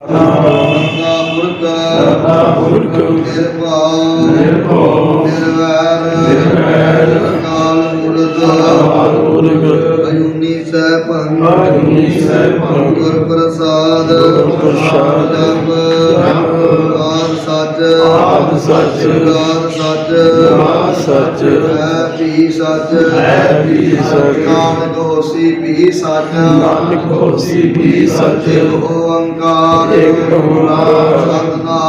ਸਦਾ ਪੁਰਖ ਸਦਾ ਪੁਰਖ। ਨਿਰਭਉ ਨਿਰਭਉ ਨਿਰਵੈਰ ਨਿਰਵੈਰ ਅਕਾਲ ਮੂਰਤ ਅਕਾਲ ਮੂਰਤ ਅਜੂਨੀ ਸੈ ਭੰਗ ਅਜੂਨੀ ਸੈ ਭੰਗ ਗੁਰ ਪ੍ਰਸਾਦ ਗੁਰ ਪ੍ਰਸਾਦ ਸੱਚ। ਆਦਿ ਸੱਚ। ਜੁਗਾਦ ਸੱਚ। ਜੁਗਾਦ ਸੱਚ। ਹੈ ਵੀ ਸੱਚ। ਹੈ ਵੀ ਸੱਚ। ਨਾਨਕ ਹੋਸੀ ਵੀ ਸੱਚ। ਨਾਨਕ ਹੋਸੀ ਵੀ ਸੱਚ। ਓੰਕਾਰ। ਏਕ ਸਤਿਨਾਮ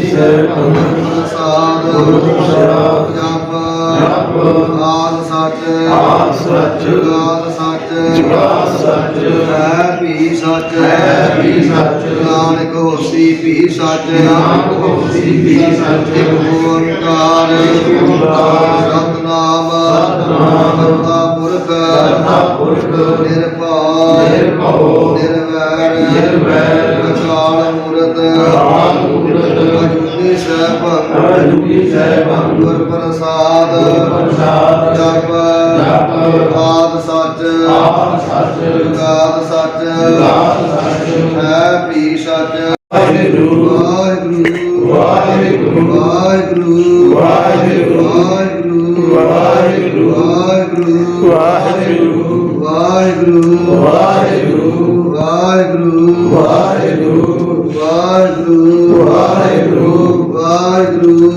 ਅਜੂਨੀ ਸੈਭੰ ਪ੍ਰਸਾਦ ਗੁਰ ਜਪ ਜਪ ਆਦ ਸੱਚ ਆਦਿ ਸੱਚ ਜੁਗਾਦ ਸੱਚ ਜੁਗਾਦ ਸੱਚ ਹੈ ਵੀ ਸੱਚ ਹੈ ਵੀ ਸੱਚ ਨਾਨਕ ਹੋਸੀ ਵੀ ਸੱਚ ਨਾਨਕ ਹੋਸੀ ਵੀ ਸੱਚ ਓੰਕਾਰ ਓੰਕਾਰ ਸਤਨਾਮ ਸਤਿਨਾਮ ਕਰਤਾ ਪੁਰਖ ਕਰਤਾ ਪੁਰਖ ਨਿਰਭਉ ਨਿਰਭਉ ਨਿਰਵੈਰ ਨਿਰਵੈਰ ਅਕਾਲ ਮੂਰਤ ਅਕਾਲ ਅਜੂਨੀ ਸੈਭੰ ਗੁਰ ਪ੍ਰਸਾਦ ਪ੍ਰਸਾਦ ਜਪ ਜਪ ਆਦ ਸੱਚ ਆਦਿ ਸੱਚ ਜੁਗਾਦ ਸੱਚ ਜੁਗਾਦ ਸੱਚ ਹੈ ਵੀ ਸੱਚ ਵਾਹਿਗੁਰੂ ਵਾਹਿਗੁਰੂ ਵਾਹਿਗੁਰੂ ਵਾਹਿਗੁਰੂ ਵਾਹਿਗੁਰੂ ਵਾਹਿਗੁਰੂ ਵਾਹਿਗੁਰੂ ਵਾਹਿਗੁਰੂ ਵਾਹਿਗੁਰੂ ਵਾਹਿਗੁਰੂ ਵਾਹਿਗੁਰੂ ਵਾਹਿਗੁਰੂ ਵਾਹਿਗੁਰੂ ਵਾਹਿਗੁਰੂ ਵਾਹਿਗੁਰੂ